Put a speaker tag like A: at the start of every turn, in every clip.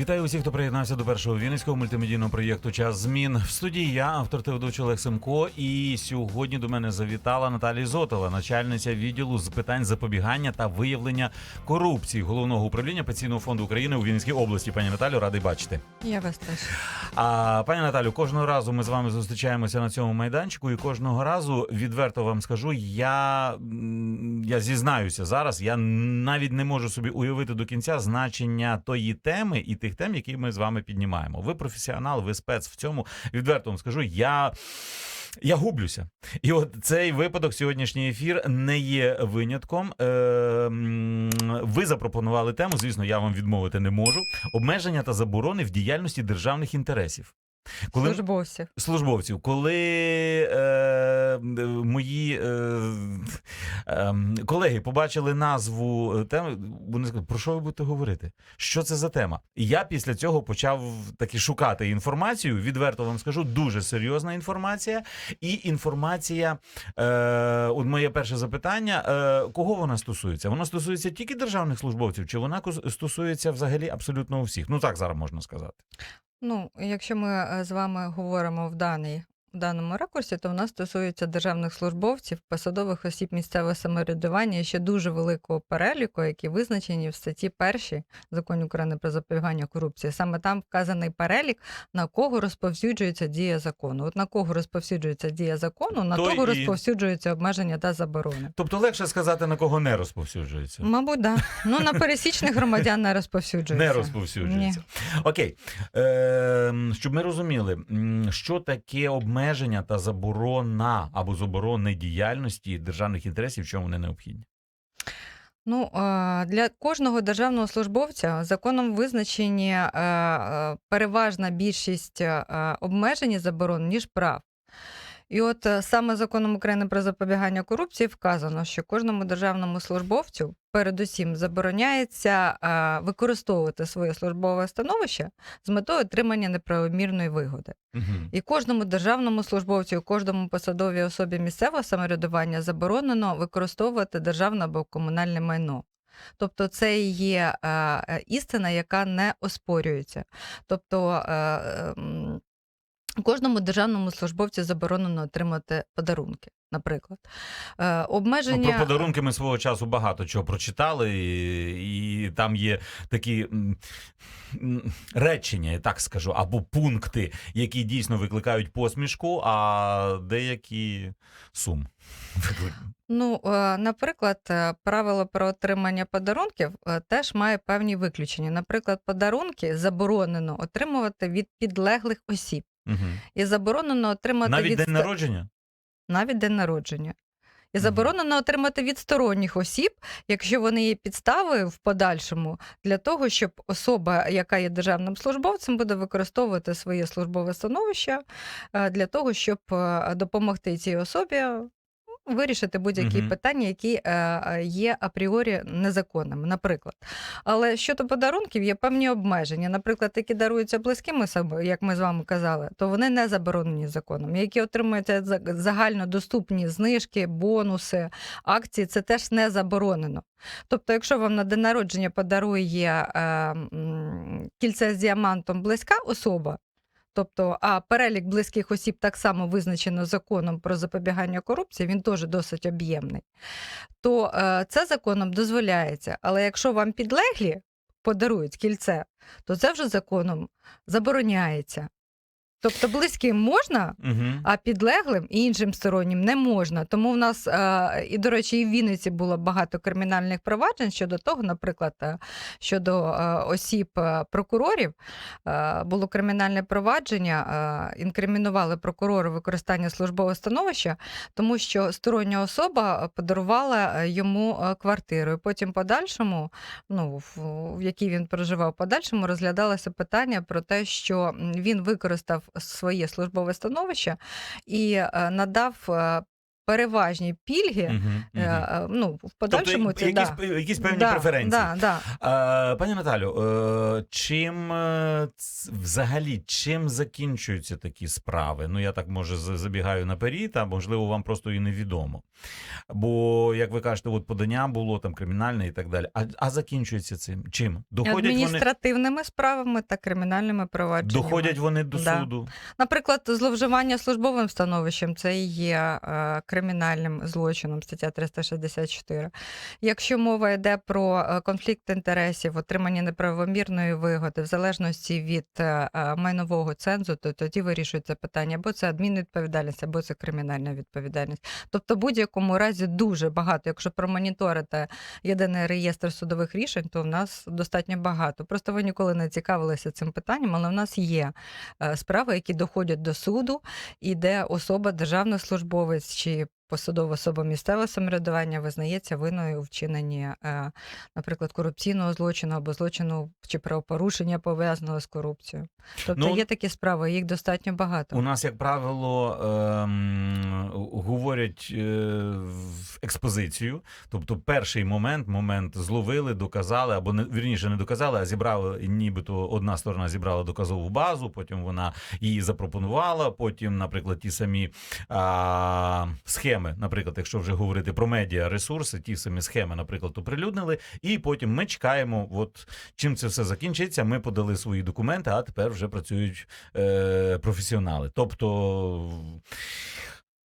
A: Вітаю усіх, хто приєднався до першого вінницького мультимедійного проєкту Час змін. В студії я, автор та ведучий Олег Семко. І сьогодні до мене завітала Наталія Зотова, начальниця відділу з питань запобігання та виявлення корупції головного управління пенсійного фонду України у Вінницькій області. Пані Наталю, радий бачити.
B: Я вас теж.
A: А пані Наталю, кожного разу ми з вами зустрічаємося на цьому майданчику, і кожного разу відверто вам скажу, я, я зізнаюся зараз. Я навіть не можу собі уявити до кінця значення тої теми і тих тем, які ми з вами піднімаємо. Ви професіонал, ви спец в цьому. Відверто вам скажу, я. Я гублюся, і от цей випадок, сьогоднішній ефір не є винятком. Е, ви запропонували тему. Звісно, я вам відмовити не можу. Обмеження та заборони в діяльності державних інтересів. Коли
B: Службовців.
A: службовців, коли е, мої е, е, колеги побачили назву е, теми, вони сказали, про що ви будете говорити? Що це за тема? І я після цього почав таки шукати інформацію. Відверто вам скажу, дуже серйозна інформація. І інформація, е, от моє перше запитання: е, кого вона стосується? Вона стосується тільки державних службовців, чи вона стосується взагалі абсолютно усіх? Ну так зараз можна сказати.
B: Ну, якщо ми е, з вами говоримо в даний. В даному ракурсі, то в нас стосується державних службовців, посадових осіб місцевого самоврядування і ще дуже великого переліку, які визначені в статті 1 закону України про запобігання корупції. Саме там вказаний перелік, на кого розповсюджується дія закону. От на кого розповсюджується дія закону, на
A: То
B: того
A: і-
B: розповсюджуються обмеження та заборони.
A: Тобто легше сказати, на кого не розповсюджується.
B: Мабуть, да. Ну на пересічних громадян не розповсюджується.
A: Не розповсюджується. Окей. Е, щоб ми розуміли, що таке обмеження та заборона або заборони діяльності державних інтересів, чому вони необхідні?
B: Ну, е, для кожного державного службовця законом визначені е, е, переважна більшість обмежень і заборон, ніж прав. І от е, саме законом України про запобігання корупції вказано, що кожному державному службовцю передусім забороняється е, використовувати своє службове становище з метою отримання неправомірної вигоди.
A: Угу.
B: І кожному державному службовцю, і кожному посадовій особі місцевого самоврядування заборонено використовувати державне або комунальне майно. Тобто це і є е, істина, яка не оспорюється. Тобто е, е, м, кожному державному службовцю заборонено отримати подарунки, наприклад. Е,
A: Ну,
B: обмеження...
A: про подарунки ми свого часу багато чого прочитали, і, і там є такі м, м, речення, я так скажу, або пункти, які дійсно викликають посмішку, а деякі сум.
B: Ну, е, наприклад, е, правило про отримання подарунків е, теж має певні виключення. Наприклад, подарунки заборонено отримувати від підлеглих осіб. І заборонено отримати
A: Навіть
B: від
A: день народження?
B: навіть день народження. І заборонено отримати від сторонніх осіб, якщо вони є підставою в подальшому для того, щоб особа, яка є державним службовцем, буде використовувати своє службове становище е, для того, щоб е, допомогти цій особі. Вирішити будь-які
A: Мгм.
B: питання, які е, е, є апріорі незаконними, наприклад. Але щодо подарунків є певні обмеження. Наприклад, які даруються близькими як ми з вами казали, то вони не заборонені законом. Які отримуються за- загальнодоступні знижки, бонуси, акції, це теж не заборонено. Тобто, якщо вам на день народження подарує е, кільце з діамантом близька особа. Тобто, а перелік близьких осіб так само визначено законом про запобігання корупції, він теж досить об'ємний. То е, це законом дозволяється. Але якщо вам підлеглі подарують кільце, то це вже законом забороняється. Тобто близьким можна,
A: Угу.
B: а підлеглим і іншим стороннім не можна. Тому в нас, е, і, до речі, і в Вінниці було багато кримінальних проваджень щодо того, наприклад, е, щодо е, осіб прокурорів, було кримінальне провадження, інкримінували прокурору використання службового становища, тому що стороння особа подарувала йому квартиру. І потім подальшому, ну, в, в якій він проживав, подальшому розглядалося питання про те, що він використав своє службове становище і е, надав. Переважні пільги.
A: Мгм.
B: е, Ну, в
A: Тобто
B: подальшому це
A: якісь,
B: да.
A: якісь певні
B: да,
A: преференції.
B: Да, да.
A: Е, Пані Наталю, е, чим взагалі чим закінчуються такі справи? Ну я так може забігаю наперед, а можливо, вам просто і невідомо. Бо, як ви кажете, от подання було там кримінальне і так далі. А, а закінчується цим чим? Доходять вони,
B: Адміністративними справами та кримінальними провадженнями.
A: доходять вони до
B: Да.
A: суду.
B: Наприклад, зловживання службовим становищем це і є е, кримінальним злочином, стаття 364. Якщо мова йде про е, конфлікт інтересів, отримання неправомірної вигоди в залежності від е, е, майнового цензу, то тоді вирішується питання, або це адмінвідповідальність, або це кримінальна відповідальність. Тобто, в будь-якому разі дуже багато. Якщо промоніторити єдиний реєстр судових рішень, то в нас достатньо багато. Просто ви ніколи не цікавилися цим питанням, але в нас є справи, які доходять до суду, і де особа, державний службовець чи посадова особа місцевого самоврядування визнається винною у вчиненні, е, наприклад, корупційного злочину або злочину чи правопорушення пов'язаного з корупцією. Тобто
A: Ну,
B: є такі справи, їх достатньо багато.
A: У нас, як правило, ем, говорять е, в експозицію. Тобто, перший момент, момент зловили, доказали, або не вірніше не доказали, а зібрали, нібито одна сторона зібрала доказову базу, потім вона її запропонувала. Потім, наприклад, ті самі а, схеми, наприклад, якщо вже говорити про медіа ресурси, ті самі схеми, наприклад, оприлюднили, і потім ми чекаємо, от чим це все закінчиться. Ми подали свої документи, а тепер вже працюють е, професіонали. Тобто,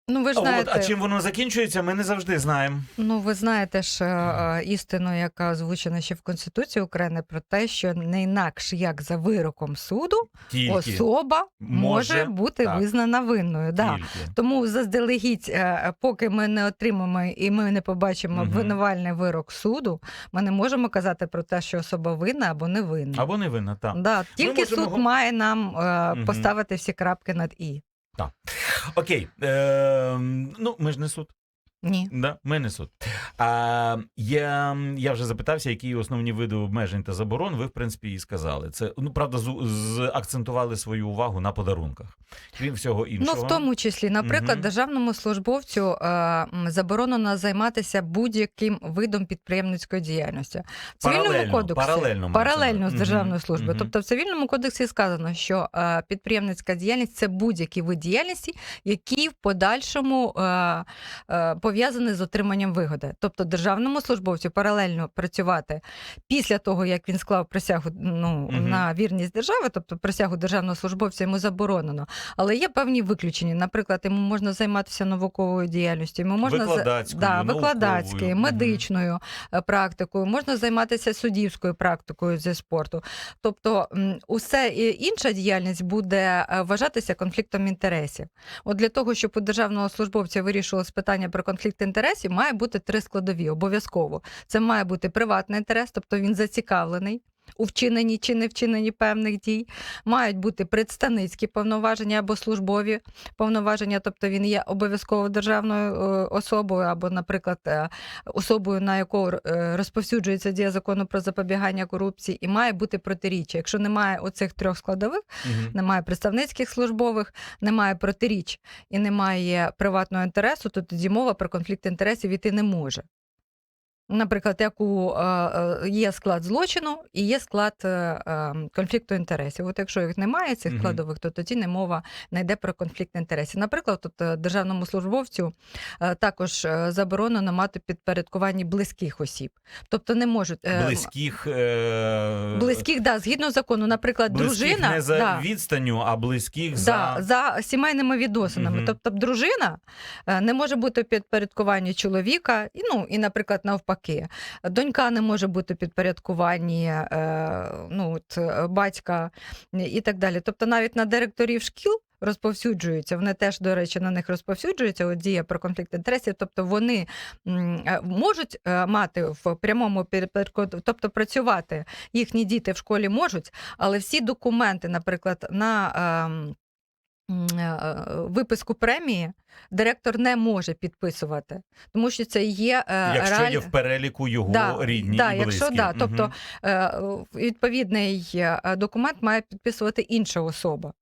B: Ну ви ж
A: а, от, а чим воно закінчується, ми не завжди знаємо.
B: Ну, ви знаєте ж е, е, істину, яка озвучена ще в Конституції України, про те, що не інакше як за вироком суду
A: Тільки,
B: особа може,
A: може,
B: бути
A: так.
B: визнана винною. Да.
A: тільки.
B: Тому заздалегідь, е, поки ми не отримаємо і ми не побачимо
A: Мгм.
B: обвинувальний вирок суду, ми не можемо казати про те, що особа винна або не винна.
A: Або не винна, так.
B: Да, тільки
A: можемо
B: суд
A: го-
B: має нам е,
A: Мгм.
B: поставити всі крапки над і.
A: Окей. Е, ну, ми ж не суд.
B: Ні.
A: Да, ми не суд. А, я, я вже запитався, які основні види обмежень та заборон. Ви, в принципі, і сказали. Це ну правда, з, з акцентували свою увагу на подарунках. Крім всього іншого.
B: Ну, в тому числі, наприклад,
A: Мгм.
B: державному службовцю е, заборонено займатися будь-яким видом підприємницької діяльності. В цивільному
A: Паралельно,
B: кодексі
A: паралельно
B: паралельно з державною
A: Мгм,
B: службою.
A: мгм.
B: Тобто, в цивільному кодексі сказано, що е, підприємницька діяльність це будь-який вид діяльності, який в подальшому е, е, пов'язаний з отриманням вигоди. Тобто, державному службовцю паралельно працювати після того, як він склав присягу ну,
A: Мгм.
B: на вірність держави, тобто присягу державного службовця йому заборонено. Але є певні виключення. Наприклад, йому можна займатися науковою діяльністю, йому можна
A: Викладацькою,
B: да, викладацькою, медичною е, практикою, можна займатися суддівською практикою зі спорту. Тобто, усе інша діяльність буде е, вважатися конфліктом інтересів. От для того, щоб у державного службовця вирішувалось питання про конфлікт інтересів, має бути три складові обов'язково. Це має бути приватний інтерес, тобто він зацікавлений. У вчиненні чи не вчиненні певних дій мають бути представницькі повноваження або службові повноваження, тобто він є обов'язково державною е, особою, або, наприклад, е, особою, на яку е, розповсюджується дія закону про запобігання корупції, і має бути протиріччя. Якщо немає оцих трьох складових,
A: Мгм.
B: немає представницьких службових, немає протиріч і немає приватного інтересу, то тоді мова про конфлікт інтересів іти не може. Наприклад, як у е, е, є склад злочину і є склад е, е, конфлікту інтересів. От якщо їх немає цих складових, то тоді не мова не йде про конфлікт інтересів. Наприклад, тут державному службовцю також заборонено мати підпорядкуванні близьких осіб, тобто не можуть
A: Близьких, е...
B: близьких, да, згідно закону, наприклад,
A: близьких
B: дружина
A: не за
B: да,
A: відстанню, а близьких
B: Да,
A: за.
B: за сімейними відносинами.
A: Мгм.
B: Тобто дружина не може бути в підпорядкуванні чоловіка, і, ну, і, наприклад, навпаки. Донька не може бути підпорядкуванні е, ну, от, е, батька і так далі. Тобто навіть на директорів шкіл розповсюджуються, вони теж, до речі, на них розповсюджується от дія про конфлікт інтересів. Тобто вони е, можуть мати в прямому тобто працювати їхні діти в школі можуть, але всі документи, наприклад, на ем, виписку премії директор не може підписувати, тому що це є е,
A: Якщо
B: реаль-
A: є в переліку його
B: Да,
A: рідні
B: да,
A: і
B: якщо да,
A: угу.
B: тобто е, відповідний е, документ має підписувати інша особа.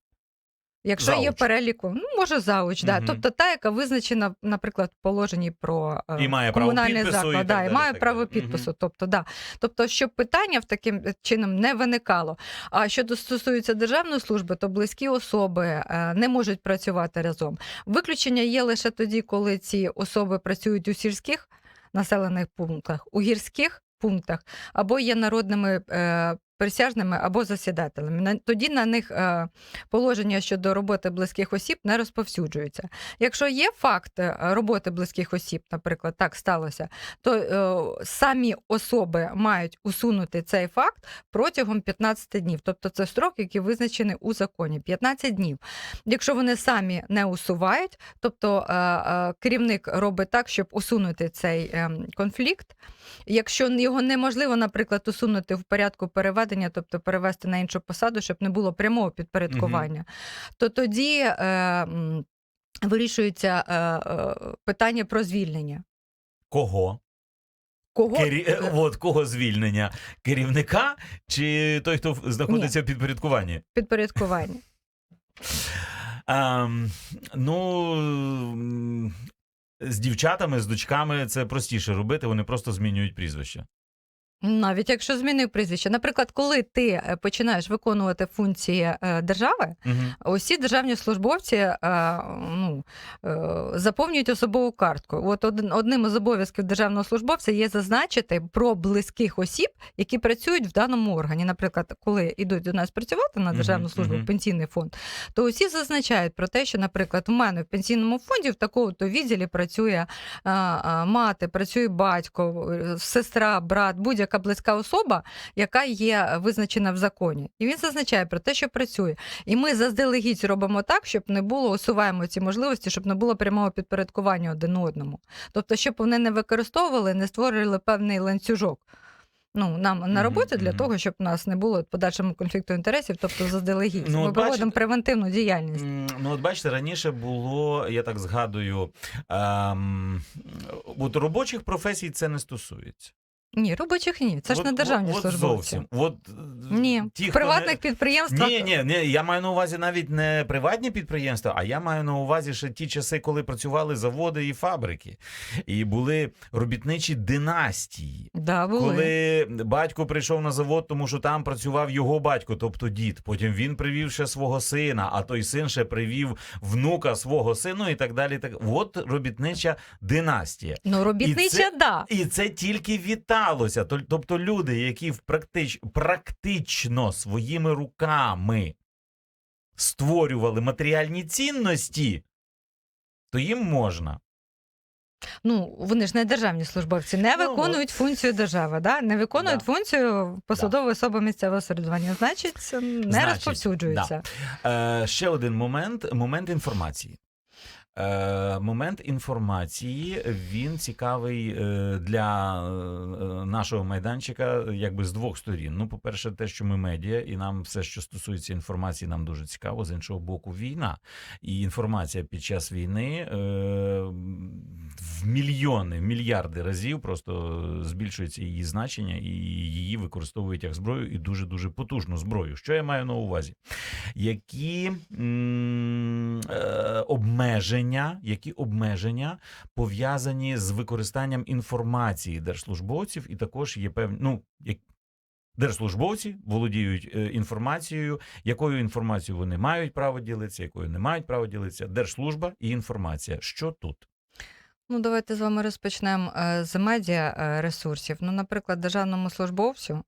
B: Якщо є
A: Зауч.
B: переліку, ну може зауч, да.
A: Мгм.
B: тобто та, яка визначена, наприклад, в положенні про е,
A: І має право
B: комунальний
A: підпису, і
B: заклад,
A: так
B: да,
A: далі,
B: і має
A: так
B: право
A: далі.
B: підпису. Тобто, да. тобто, щоб питання в таким чином не виникало. А що стосується державної служби, то близькі особи е, не можуть працювати разом. Виключення є лише тоді, коли ці особи працюють у сільських населених пунктах, у гірських пунктах або є народними е, присяжними або засідателями. Тоді на них е, положення щодо роботи близьких осіб не розповсюджуються. Якщо є факт е, роботи близьких осіб, наприклад, так сталося, то е, самі особи мають усунути цей факт протягом 15 днів. Тобто це строк, який визначений у законі 15 днів. Якщо вони самі не усувають, тобто керівник робить так, щоб усунути цей е, конфлікт. Якщо його неможливо, наприклад, усунути в порядку переведення, тобто перевести на іншу посаду, щоб не було прямого підпорядкування, то тоді е, вирішується е, е, питання про звільнення.
A: Кого?
B: Кого
A: Кері...
B: Е,
A: От кого звільнення? Керівника чи той, хто знаходиться в підпорядкуванні?
B: підпорядкування?
A: Ем, ну з дівчатами, з дочками це простіше робити, вони просто змінюють прізвище.
B: Навіть якщо змінив прізвище. Наприклад, коли ти е, починаєш виконувати функції е, держави,
A: Угу.
B: Усі державні службовці е, ну, заповнюють особову картку. От одним із обов'язків державного службовця є зазначити про близьких осіб, які працюють в даному органі. Наприклад, коли йдуть до нас працювати на державну службу,
A: мгм.
B: в пенсійний фонд, то усі зазначають про те, що, наприклад, у мене в пенсійному фонді в такому-то відділі працює мати, працює батько, сестра, брат, будь-яка близька особа, яка є визначена в законі. І він зазначає про те, що працює. І ми заздалегідь робимо так, щоб не було, усуваємо ці можливості, щоб не було прямого підпорядкування один одному. Тобто, щоб вони не використовували, не створювали певний ланцюжок. Ну, нам на роботі для того, щоб у нас не було подальшому конфлікту інтересів, тобто заздалегідь.
A: Ну,
B: Ми проводимо
A: бачите-
B: превентивну діяльність.
A: Ну, от бачите, раніше було, я так згадую, ем, от робочих професій це не стосується.
B: Ні, робочих ні. Це ж
A: От-
B: не державні
A: от, от
B: службовці.
A: зовсім. От, е,
B: Ні,
A: ті,
B: в
A: хто не-
B: приватних підприємствах
A: Ні, ні, ні, я маю на увазі навіть не приватні підприємства, а я маю на увазі ще ті часи, коли працювали заводи і фабрики, і були робітничі династії.
B: да, були.
A: Коли батько прийшов на завод, тому що там працював його батько, тобто дід. Потім він привів ще свого сина, а той син ще привів внука свого сину і так далі. Так от робітнича династія.
B: Ну, робітнича,
A: це-
B: да.
A: І це тільки віталося. Тол- Тобто люди, які практич... практично своїми руками створювали матеріальні цінності, то їм можна.
B: Ну, вони ж не державні службовці, не
A: Ну,
B: виконують функцію держави, да? не виконують
A: Да.
B: функцію посадової особи місцевого самоврядування. Значить, не
A: Значить,
B: розповсюджується.
A: Е, ще один момент момент інформації. Е, момент інформації він цікавий е, для е, нашого майданчика якби з двох сторін. Ну, по-перше, те, що ми медіа, і нам все, що стосується інформації, нам дуже цікаво. З іншого боку, війна. І інформація під час війни в мільйони, в мільярди разів просто збільшується її значення, і її використовують як зброю, і дуже дуже потужну зброю. Що я маю на увазі? Які м, е, обмеження, які обмеження пов'язані з використанням інформації держслужбовців, і також є певні, ну як. Держслужбовці володіють е, інформацією, якою інформацією вони мають право ділитися, якою не мають право ділитися. Держслужба і інформація. Що тут?
B: Ну, давайте з вами розпочнемо е, з медіа е, ресурсів. Ну, наприклад, державному службовцю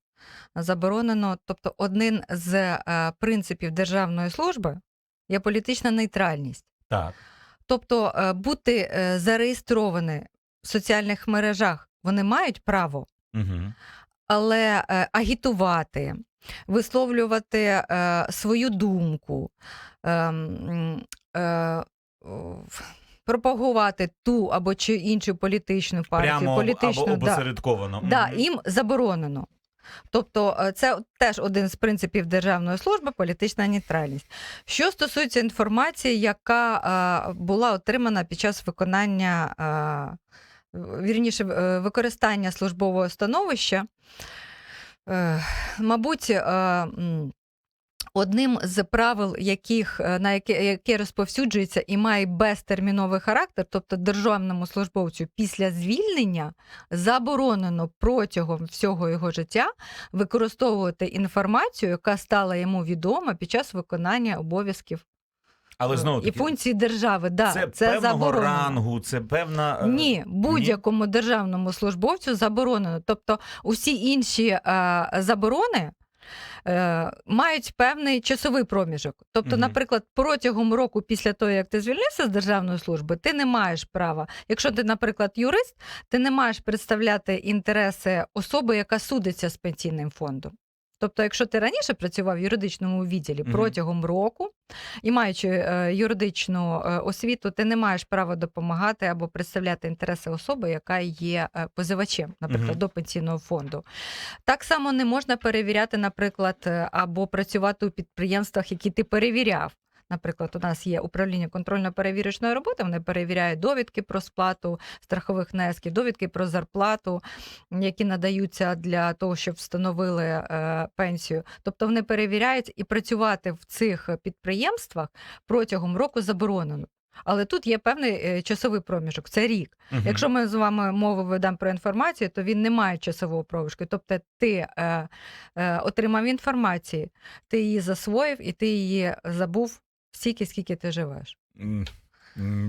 B: заборонено, тобто, один з е, принципів державної служби є політична нейтральність.
A: Так.
B: Тобто, е, бути е, зареєстровані в соціальних мережах вони мають право,
A: Угу.
B: але е, агітувати, висловлювати е, свою думку, е, м, е, о, пропагувати ту або чи іншу політичну партію,
A: Прямо
B: політичну
A: або
B: да,
A: опосередковано.
B: да, їм заборонено. Тобто, е, це теж один з принципів державної служби політична нейтральність. Що стосується інформації, яка е, була отримана під час виконання, е, вірніше, е, використання службового становища, е, мабуть, е, Одним з правил, яких е, на яке, яке розповсюджується і має безтерміновий характер, тобто державному службовцю після звільнення заборонено протягом всього його життя використовувати інформацію, яка стала йому відома під час виконання обов'язків
A: Але знову
B: і
A: таки,
B: функцій держави. Да,
A: це,
B: це
A: певного
B: заборонено.
A: рангу, це певна. е,
B: Ні, будь-якому державному службовцю заборонено. Тобто усі інші е, заборони. Е, Мають певний часовий проміжок. Тобто, наприклад, протягом року після того, як ти звільнився з державної служби, ти не маєш права. Якщо ти, наприклад, юрист, ти не маєш представляти інтереси особи, яка судиться з пенсійним фондом. Тобто, якщо ти раніше працював в юридичному відділі
A: Мгм.
B: протягом року і маючи е, юридичну е, освіту, ти не маєш права допомагати або представляти інтереси особи, яка є е, позивачем, наприклад,
A: Мгм.
B: до пенсійного фонду. Так само не можна перевіряти, наприклад, е, або працювати у підприємствах, які ти перевіряв. Наприклад, у нас є управління контрольно-перевірочної роботи. Вони перевіряють довідки про сплату страхових внесків, довідки про зарплату, які надаються для того, щоб встановили е, пенсію. Тобто вони перевіряють і працювати в цих підприємствах протягом року заборонено. Але тут є певний е, часовий проміжок, це рік.
A: Мгм.
B: Якщо ми з вами мову ведемо про інформацію, то він не має часового проміжку. Тобто ти е, е, отримав інформацію, ти її засвоїв і ти її забув стільки, скільки ти живеш.
A: М,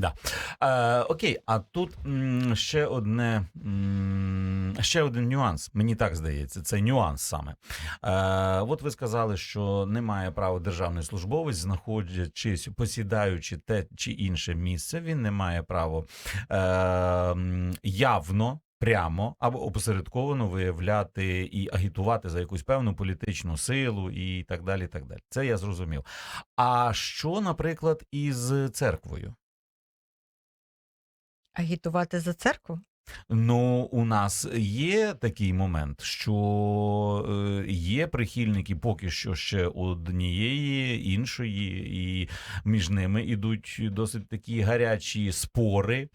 A: Да. Е, окей, а тут м, ще одне м, ще один нюанс. Мені так здається, це нюанс саме. Е, от ви сказали, що немає права державний службовець, знаходячись, посідаючи те чи інше місце, він не має права е, явно. Прямо або опосередковано виявляти і агітувати за якусь певну політичну силу і так далі. так далі. Це я зрозумів. А що, наприклад, із церквою?
B: Агітувати за церкву?
A: Ну, у нас є такий момент, що е, є прихильники поки що ще однієї, іншої, і між ними ідуть досить такі гарячі спори,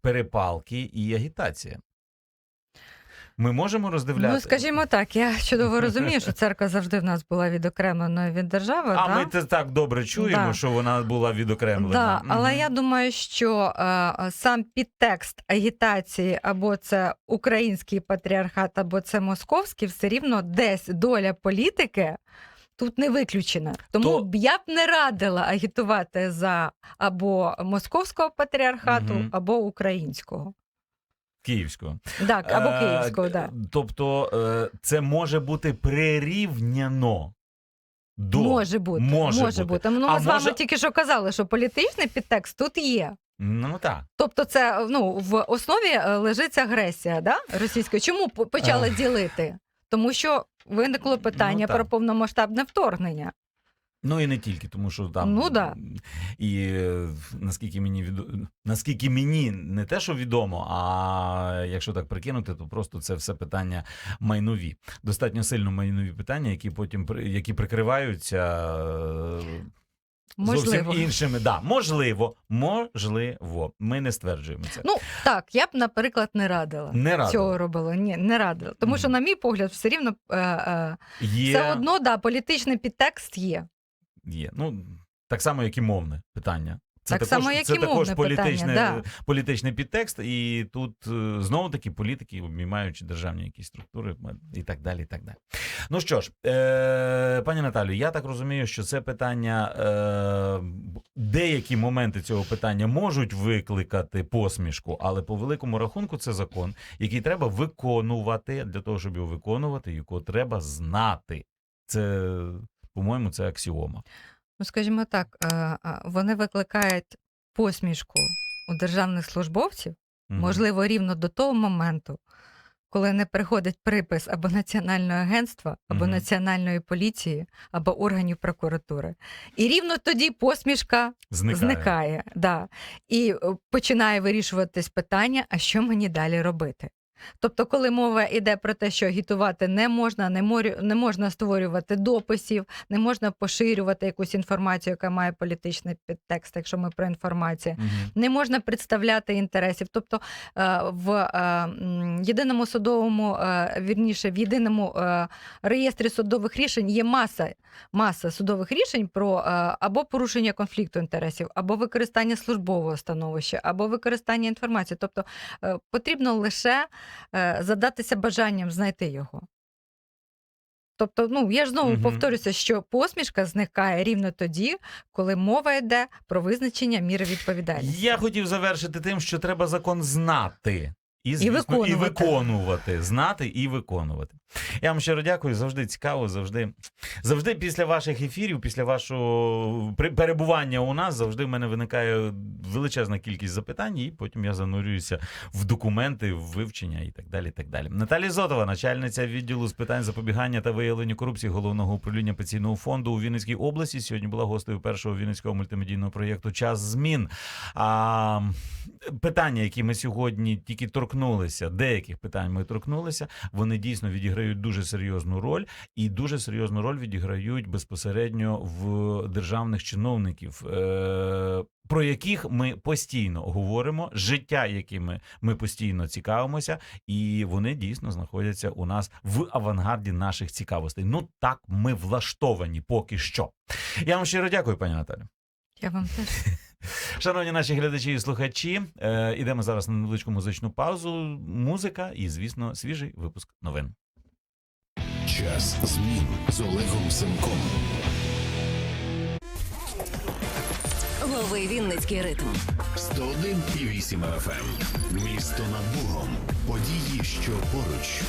A: перепалки і агітація. Ми можемо роздивляти.
B: Ну, скажімо так, я чудово розумію, що церква завжди в нас була відокремленою від держави.
A: а
B: да?
A: ми це так добре чуємо,
B: Да.
A: що вона була відокремлена.
B: Да, але
A: Мгм.
B: я думаю, що е, сам підтекст агітації або це український патріархат, або це московський, все рівно десь доля політики. Тут не виключена, тому
A: То-
B: б я б не радила агітувати за або московського патріархату,
A: Мгм.
B: або українського.
A: Київського.
B: Так, або
A: Е,
B: київського, да.
A: Тобто е, це може бути прирівняно до
B: може бути.
A: може
B: Може,
A: бути.
B: бути. Ну, ми
A: А
B: з вами
A: може-
B: тільки що казали, що політичний підтекст тут є.
A: Ну так.
B: Тобто, це ну в основі е, лежить агресія, да? російська. Чому почали ділити? Тому що виникло питання
A: Ну,
B: про повномасштабне вторгнення.
A: Ну і не тільки, тому що там
B: Ну, да.
A: і е, наскільки мені відо... наскільки мені не те, що відомо, а якщо так прикинути, то просто це все питання майнові. Достатньо сильно майнові питання, які потім які прикриваються.
B: Можливо.
A: Зовсім іншими, да, можливо, можливо. Ми не стверджуємо це.
B: Ну так, я б, наприклад, не радила.
A: не радо.
B: Цього робила. Ні, не радила. Тому що, на мій погляд, все рівно е, е,
A: Є,
B: все одно да, політичний підтекст є.
A: Є. Ну, так само, як і мовне питання. Це
B: Так
A: також,
B: само, як
A: це
B: і
A: також політичне,
B: питання,
A: політичний підтекст, і тут е, знову таки політики, обіймаючи державні якісь структури і так далі. і так далі. Ну що ж, е, пані Наталю, я так розумію, що це питання, е, деякі моменти цього питання можуть викликати посмішку, але по великому рахунку це закон, який треба виконувати. Для того, щоб його виконувати, його треба знати. Це, по-моєму, це аксіома.
B: Ну, скажімо так, е, вони викликають посмішку у державних службовців.
A: Мгм.
B: Можливо, рівно до того моменту, коли не приходить припис або національного агентства, або
A: Мгм.
B: національної поліції, або органів прокуратури. І рівно тоді посмішка
A: Зникає.
B: зникає. Да. І е, починає вирішуватись питання, а що мені далі робити. Тобто, коли мова йде про те, що агітувати не можна, не, морю, не можна створювати дописів, не можна поширювати якусь інформацію, яка має політичний підтекст, якщо ми про інформацію,
A: Мгм.
B: не можна представляти інтересів. Тобто е, в е, єдиному судовому, е, вірніше, в єдиному реєстрі судових рішень є маса маса судових рішень про або порушення конфлікту інтересів, або використання службового становища, або використання інформації. Тобто потрібно лише задатися бажанням знайти його. Тобто, ну я ж знову
A: угу.
B: повторюся, що посмішка зникає рівно тоді, коли мова йде про визначення міри відповідальності.
A: Я хотів завершити тим, що треба закон знати. І, звісно, і
B: виконувати.
A: виконувати. Знати і виконувати. Я вам щиро дякую. Завжди цікаво, завжди, завжди після ваших ефірів, після вашого перебування у нас, завжди в мене виникає величезна кількість запитань, і потім я занурююся в документи, в вивчення і так далі. Так далі. Наталія Зотова, начальниця відділу з питань запобігання та виявлення корупції головного управління пенсійного фонду у Вінницькій області. Сьогодні була гостею першого вінницького мультимедійного проєкту Час змін. А, питання, які ми сьогодні тільки торкнулися, деяких питань ми торкнулися, вони дійсно відіграють дуже серйозну роль, і дуже серйозну роль відіграють безпосередньо в державних чиновників. Е- про яких ми постійно говоримо, життя, якими ми постійно цікавимося, і вони дійсно знаходяться у нас в авангарді наших цікавостей. Ну так ми влаштовані поки що. Я вам щиро дякую, пані Наталі.
B: Я вам теж
A: Шановні наші глядачі і слухачі, е, ідемо зараз на невеличку музичну паузу. Музика і, звісно, свіжий випуск новин.
C: Час змін з Олегом Семком.
D: Лови Вінницький ритм.
C: 101,8 FM. Місто над Богом. Події, що поруч.